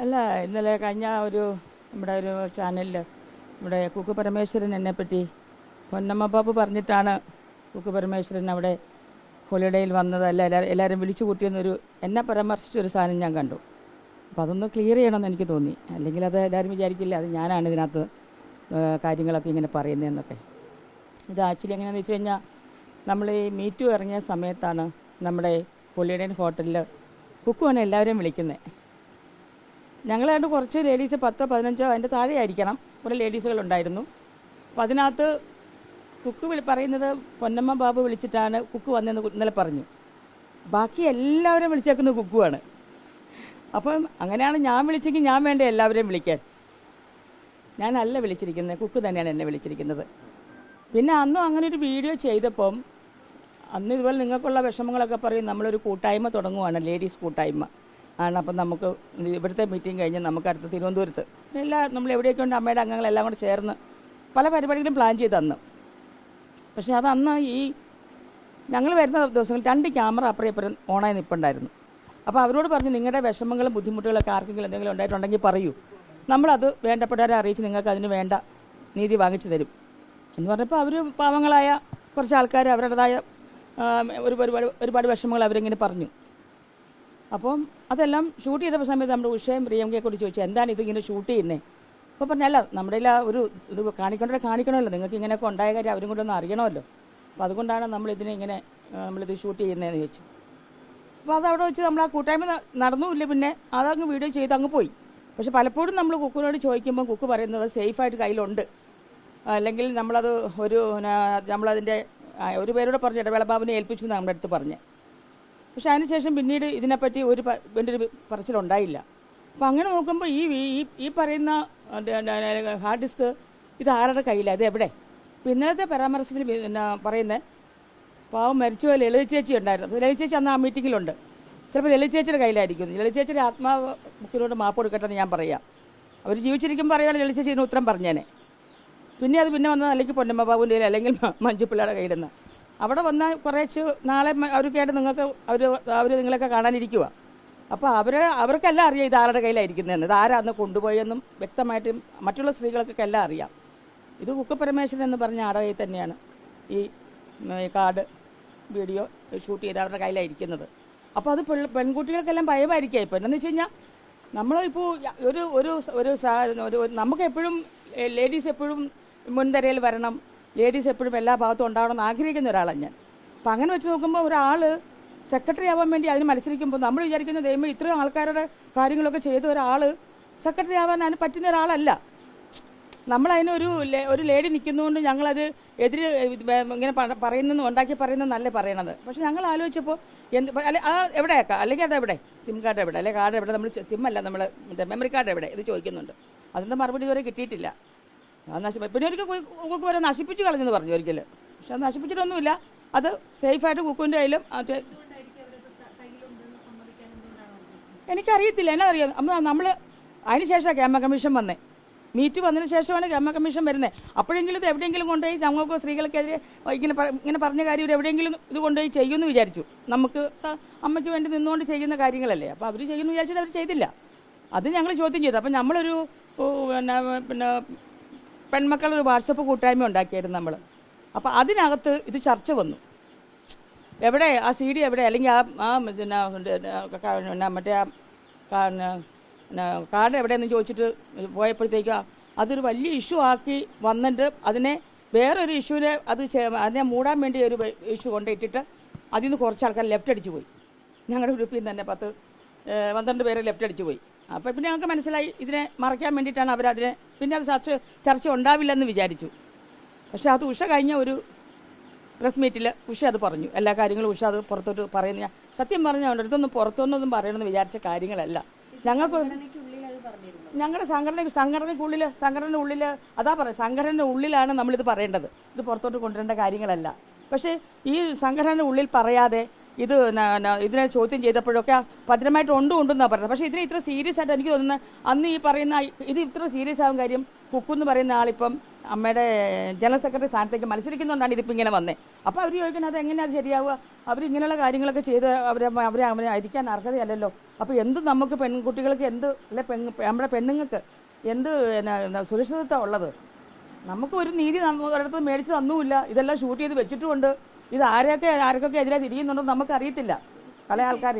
അല്ല ഇന്നലെ കഴിഞ്ഞ ഒരു നമ്മുടെ ഒരു ചാനലിൽ നമ്മുടെ കുക്ക് പരമേശ്വരൻ എന്നെ പറ്റി പൊന്നമ്മ ബാബു പറഞ്ഞിട്ടാണ് കുക്ക് പരമേശ്വരൻ അവിടെ ഹോളിഡേയിൽ വന്നത്. അല്ല എല്ലാവരും എല്ലാവരും വിളിച്ചു കൂട്ടിയെന്നൊരു എന്നെ പരാമർശിച്ചൊരു സാധനം ഞാൻ കണ്ടു. അപ്പോൾ അതൊന്ന് ക്ലിയർ ചെയ്യണമെന്ന് എനിക്ക് തോന്നി. അല്ലെങ്കിൽ അത് എല്ലാവരും വിചാരിക്കില്ല അത് ഞാനാണ് ഇതിനകത്ത് കാര്യങ്ങളൊക്കെ ഇങ്ങനെ പറയുന്നതെന്നൊക്കെ ഇത് ആക്ച്വലി എങ്ങനെയാണെന്ന് വെച്ച് കഴിഞ്ഞാൽ നമ്മൾ ഈ മീറ്റു ഇറങ്ങിയ സമയത്താണ് നമ്മുടെ ഹോളിഡേ ഹോട്ടലിൽ കുക്കുവാണ് എല്ലാവരെയും വിളിക്കുന്നത് ഞങ്ങളായിട്ട് കുറച്ച് ലേഡീസ് പത്തോ പതിനഞ്ചോ അതിന്റെ താഴെ ആയിരിക്കണം. കുറേ ലേഡീസുകളുണ്ടായിരുന്നു അപ്പോൾ അതിനകത്ത് കുക്ക് വിളി പറയുന്നത് പൊന്നമ്മ ബാബു വിളിച്ചിട്ടാണ് കുക്ക് വന്നതെന്ന് ഇന്നലെ പറഞ്ഞു. ബാക്കി എല്ലാവരും വിളിച്ചേക്കുന്നത് കുക്കുവാണ്. അപ്പം അങ്ങനെയാണ് ഞാൻ വിളിച്ചെങ്കിൽ ഞാൻ വേണ്ട എല്ലാവരെയും വിളിക്കാൻ? ഞാനല്ല വിളിച്ചിരിക്കുന്നത് കുക്ക് തന്നെയാണ് എന്നെ വിളിച്ചിരിക്കുന്നത്. പിന്നെ അന്നും അങ്ങനെ ഒരു വീഡിയോ ചെയ്തപ്പം അന്ന് ഇതുപോലെ നിങ്ങൾക്കുള്ള വിഷമങ്ങളൊക്കെ പറയും നമ്മളൊരു കൂട്ടായ്മ തുടങ്ങുവാണ് ലേഡീസ് കൂട്ടായ്മ. ആണ്. അപ്പം നമുക്ക് ഇവിടുത്തെ മീറ്റിംഗ് കഴിഞ്ഞ് നമുക്ക് അടുത്ത തിരുവനന്തപുരത്ത്. എല്ലാ നമ്മൾ എവിടെയൊക്കെ ഉണ്ട് അമ്മയുടെ അംഗങ്ങളെല്ലാം കൂടെ ചേർന്ന് പല പരിപാടികളും പ്ലാൻ ചെയ്ത് തന്നു പക്ഷേ അത് അന്ന് ഈ ഞങ്ങൾ വരുന്ന ദിവസങ്ങളിൽ രണ്ട് ക്യാമറ അപ്പുറം ഇപ്പുറം ഓണായി നിൽപ്പുണ്ടായിരുന്നു അപ്പോൾ അവരോട് പറഞ്ഞു നിങ്ങളുടെ വിഷമങ്ങളും ബുദ്ധിമുട്ടുകളൊക്കെ ആർക്കെങ്കിലും എന്തെങ്കിലും ഉണ്ടായിട്ടുണ്ടെങ്കിൽ പറയൂ. നമ്മളത് വേണ്ടപ്പെട്ടവരെ അറിയിച്ച് നിങ്ങൾക്ക് അതിന് വേണ്ട നീതി വാങ്ങിച്ചു തരും. എന്ന് പറഞ്ഞപ്പോൾ അവർ പാവങ്ങളായ കുറച്ച് ആൾക്കാർ അവരുടേതായ ഒരു ഒരുപാട് ഒരുപാട് വിഷമങ്ങൾ അവരിങ്ങനെ പറഞ്ഞു. അപ്പം അതെല്ലാം ഷൂട്ട് ചെയ്ത സമയത്ത് നമ്മുടെ ഉഷയും പ്രിയങ്കയെ കൂടി ചോദിച്ചു എന്താണ് ഇതിങ്ങനെ ഷൂട്ട് ചെയ്യുന്നത് അപ്പോൾ പറഞ്ഞല്ല നമ്മുടെ ആ ഒരു ഇത് കാണിക്കേണ്ടവരെ കാണിക്കണമല്ലോ. നിങ്ങൾക്ക് ഇങ്ങനെയൊക്കെ ഉണ്ടായ കാര്യം അവരും കൂടെ ഒന്ന് അറിയണമല്ലോ. അപ്പോൾ അതുകൊണ്ടാണ് നമ്മൾ ഇതിനെ ഇങ്ങനെ നമ്മളിത് ഷൂട്ട് ചെയ്യുന്നതെന്ന് ചോദിച്ചു. അപ്പോൾ അതവിടെ വെച്ച് നമ്മൾ ആ കൂട്ടായ്മ നടന്നുമില്ല പിന്നെ. അതങ്ങ് വീഡിയോ ചെയ്ത് അങ്ങ് പോയി. പക്ഷെ പലപ്പോഴും നമ്മൾ കുക്കിനോട് ചോദിക്കുമ്പോൾ കുക്ക് പറയുന്നത് സേഫായിട്ട് കയ്യിലുണ്ട്. അല്ലെങ്കിൽ നമ്മളത് ഒരു നമ്മളതിന്റെ ഒരു പേരോട് പറഞ്ഞ് ഇടവേള ബാബുവിനെ ഏൽപ്പിച്ചു നമ്മുടെ അടുത്ത് പറഞ്ഞത്. പക്ഷെ അതിനുശേഷം പിന്നീട് ഇതിനെപ്പറ്റി ഒരു ഒരു പറച്ചിലുണ്ടായില്ല അപ്പം അങ്ങനെ നോക്കുമ്പോൾ ഈ ഈ പറയുന്ന ഹാർഡ് ഡിസ്ക് ഇത് ആരുടെ കയ്യിലാണ് ഇത് എവിടെ? ഇപ്പം ഇന്നലത്തെ പരാമർശത്തിൽ പിന്നെ പറയുന്നത് പാവം മരിച്ചു പോലെ ലളിത ചേച്ചി ഉണ്ടായിരുന്നു. ലളിത ചേച്ചി അന്ന് ആ മീറ്റിങ്ങിലുണ്ട്. ചിലപ്പോൾ ലളിത ചേച്ചിയുടെ കയ്യിലായിരിക്കും. ലളിത ചേച്ചിയുടെ ആത്മാവ് ബുക്കിനോട് മാപ്പ് കൊടുക്കട്ടെ ഞാൻ പറയാം. അവർ ജീവിച്ചിരിക്കുമ്പോൾ പറയുകയാണ് ലളിത ചേച്ചി ഇതിന് ഉത്തരം പറഞ്ഞേനെ. പിന്നെ അത് പിന്നെ വന്നത് അല്ലെങ്കിൽ പൊന്നമ്മ ബാബുവിന്റെ അല്ലെങ്കിൽ മഞ്ജു പിള്ളയുടെ കയ്യിൽ നിന്ന് അവിടെ വന്നാൽ കുറേച്ച് നാളെ അവർക്കായിട്ട് നിങ്ങൾക്ക് അവർ അവർ നിങ്ങളൊക്കെ കാണാനിരിക്കുക അപ്പോൾ അവർ അവർക്കെല്ലാം അറിയാം ഇത് ആരുടെ കയ്യിലായിരിക്കുന്നതെന്ന്. ഇത് ആരാന്ന് കൊണ്ടുപോയെന്നും വ്യക്തമായിട്ടും മറ്റുള്ള സ്ത്രീകൾക്കൊക്കെ എല്ലാം അറിയാം. ഇത് കുക്ക് പരമേശ്വരൻ എന്ന് പറഞ്ഞ ആരുടെ കയ്യിൽ തന്നെയാണ് ഈ കാർഡ് വീഡിയോ ഷൂട്ട് ചെയ്ത് അവരുടെ കയ്യിലായിരിക്കുന്നത്. അപ്പോൾ അത് പെൺ- പെൺകുട്ടികൾക്കെല്ലാം ഭയമായിരിക്കുക ഇപ്പോൾ എന്താണെന്ന് വെച്ച് കഴിഞ്ഞാൽ നമ്മളിപ്പോൾ ഒരു ഒരു ഒരു നമുക്ക് എപ്പോഴും ലേഡീസ് എപ്പോഴും മുൻനിരയിൽ വരണം. ലേഡീസ് എപ്പോഴും എല്ലാ ഭാഗത്തും ഉണ്ടാവണം എന്ന് ആഗ്രഹിക്കുന്ന ഒരാളാണ് ഞാൻ. അപ്പം അങ്ങനെ വെച്ച് നോക്കുമ്പോൾ ഒരാൾ സെക്രട്ടറി ആവാൻ വേണ്ടി അതിന് മത്സരിക്കുമ്പോൾ നമ്മൾ വിചാരിക്കുന്ന ദൈവം ഇത്രയും ആൾക്കാരുടെ കാര്യങ്ങളൊക്കെ ചെയ്ത ഒരാൾ സെക്രട്ടറി ആവാൻ അതിന് പറ്റുന്ന ഒരാളല്ല. നമ്മളതിനൊരു ഒരു ലേഡി നിൽക്കുന്നതുകൊണ്ട് ഞങ്ങളത് എതിര് ഇങ്ങനെ പറയുന്നെന്ന് ഉണ്ടാക്കി പറയുന്നതെന്നല്ലേ പറയണത്. പക്ഷെ ഞങ്ങൾ ആലോചിച്ചപ്പോൾ എന്ത് ആ എവിടെയാക്കാം അല്ലെങ്കിൽ അത് എവിടെ? സിം കാർഡ് എവിടെ? അല്ലെങ്കിൽ കാർഡ് എവിടെ? നമ്മൾ സിം അല്ല നമ്മൾ മെമ്മറി കാർഡ് എവിടെ? ഇത് ചോദിക്കുന്നുണ്ട്. അതിന്റെ മറുപടി ഇതുവരെ കിട്ടിയിട്ടില്ല. അത് നശി പിന്നെ ഒരിക്കൽ കുക്ക് വരെ നശിപ്പിച്ച് കളഞ്ഞെന്ന് പറഞ്ഞു ഒരിക്കൽ. പക്ഷെ അത് നശിപ്പിച്ചിട്ടൊന്നുമില്ല. അത് സേഫായിട്ട് കുക്കുവിന്റെ കയ്യിലും എനിക്കറിയത്തില്ല. എന്നാ അറിയാം അമ്മ നമ്മൾ അതിന് ശേഷമാണ് ക്യാമ കമ്മീഷൻ വന്നേ. മീറ്റ് വന്നതിന് ശേഷമാണ് ക്യാമ കമ്മീഷൻ വരുന്നത് അപ്പോഴെങ്കിലും ഇത് എവിടെയെങ്കിലും കൊണ്ടുപോയി നമുക്ക് സ്ത്രീകൾക്കെതിരെ ഇങ്ങനെ ഇങ്ങനെ പറഞ്ഞ കാര്യം ഇവർ എവിടെയെങ്കിലും ഇത് കൊണ്ടുപോയി ചെയ്യുമെന്ന് വിചാരിച്ചു. നമുക്ക് അമ്മയ്ക്ക് വേണ്ടി നിന്നുകൊണ്ട് ചെയ്യുന്ന കാര്യങ്ങളല്ലേ. അപ്പോൾ അവർ ചെയ്യുമെന്ന് വിചാരിച്ചിട്ട് അവർ ചെയ്തില്ല. അത് ഞങ്ങൾ ചോദ്യം ചെയ്തു. അപ്പം നമ്മളൊരു പിന്നെ പിന്നെ പിന്നെ പെൺമക്കളൊരു വാട്സപ്പ് കൂട്ടായ്മ ഉണ്ടാക്കിയായിരുന്നു നമ്മൾ അപ്പോൾ അതിനകത്ത് ഇത് ചർച്ച വന്നു. എവിടെ ആ സി ഡി എവിടെ? അല്ലെങ്കിൽ ആ ആ പിന്നെ മറ്റേ ആ കാർഡ് എവിടെയെന്ന് ചോദിച്ചിട്ട് പോയപ്പോഴത്തേക്ക് അതൊരു വലിയ ഇഷ്യൂ ആക്കി വന്നിട്ട് അതിനെ വേറൊരു ഇഷ്യൂവിനെ അത് അതിനെ മൂടാൻ വേണ്ടി ഒരു ഇഷ്യൂ കൊണ്ടിട്ടിട്ട് അതിൽ നിന്ന് കുറച്ച് ആൾക്കാർ ലെഫ്റ്റ് അടിച്ചു പോയി. ഞങ്ങളുടെ ഗ്രൂപ്പിൽ നിന്ന് തന്നെ പത്ത് പന്ത്രണ്ട് പേര് ലെഫ്റ്റ് അടിച്ചു പോയി. അപ്പോൾ പിന്നെ ഞങ്ങൾക്ക് മനസ്സിലായി ഇതിനെ മറയ്ക്കാൻ വേണ്ടിയിട്ടാണ് അവരതിനെ പിന്നെ അത് ചർച്ച ചർച്ച ഉണ്ടാവില്ലെന്ന് വിചാരിച്ചു. പക്ഷെ അത് ഉഷ കഴിഞ്ഞ ഒരു പ്രസ് മീറ്റിൽ ഉഷ അത് പറഞ്ഞു. എല്ലാ കാര്യങ്ങളും ഉഷ അത് പുറത്തോട്ട് പറയുന്ന സത്യം പറഞ്ഞുകൊണ്ട് ഇതൊന്നും പുറത്തൊന്നും പറയണമെന്ന് വിചാരിച്ച കാര്യങ്ങളല്ല. ഞങ്ങൾക്ക് ഞങ്ങളുടെ സംഘടന സംഘടനയ്ക്കുള്ളിൽ സംഘടന ഉള്ളിൽ അതാ പറയാം സംഘടനയുടെ ഉള്ളിലാണ് നമ്മളിത് പറയേണ്ടത്. ഇത് പുറത്തോട്ട് കൊണ്ടുവരേണ്ട കാര്യങ്ങളല്ല. പക്ഷേ ഈ സംഘടനയുടെ ഉള്ളിൽ പറയാതെ ഇത് ഇതിനെ ചോദ്യം ചെയ്തപ്പോഴൊക്കെ ഭദ്രമായിട്ട് ഉണ്ട് ഉണ്ടെന്നാണ് പറഞ്ഞത്. പക്ഷേ ഇതിനെ ഇത്ര സീരിയസ് ആയിട്ട് എനിക്ക് തോന്നുന്നത് അന്ന് ഈ പറയുന്ന ഇത് ഇത്ര സീരിയസ് ആവും കാര്യം കുക്കു എന്ന് പറയുന്ന ആളിപ്പം അമ്മയുടെ ജനറൽ സെക്രട്ടറി സ്ഥാനത്തേക്ക് മത്സരിക്കുന്നതുകൊണ്ടാണ് ഇതിപ്പോൾ ഇങ്ങനെ വന്നത് അപ്പോൾ അവർ ചോദിക്കുന്നത് അത് എങ്ങനെയാണ് അത് ശരിയാവുക? അവർ ഇങ്ങനെയുള്ള കാര്യങ്ങളൊക്കെ ചെയ്ത് അവരെ അവരെ അവരെ അരിക്കാൻ അർഹതയല്ലല്ലോ. അപ്പോൾ എന്ത് നമുക്ക് പെൺകുട്ടികൾക്ക് എന്ത് അല്ലെ പെൺ നമ്മുടെ പെണ്ണുങ്ങൾക്ക് എന്ത് സുരക്ഷിതത്വം ഉള്ളത്? നമുക്ക് ഒരു നീതി ഒരിടത്ത് മേടിച്ച് തന്നുമില്ല. ഇതെല്ലാം ഷൂട്ട് ചെയ്ത് വെച്ചിട്ടുമുണ്ട്. ഇത് ആരെയൊക്കെ ആർക്കൊക്കെ എതിരെ തിരിയുന്നുണ്ടോ നമുക്ക് അറിയത്തില്ല പല ആൾക്കാർ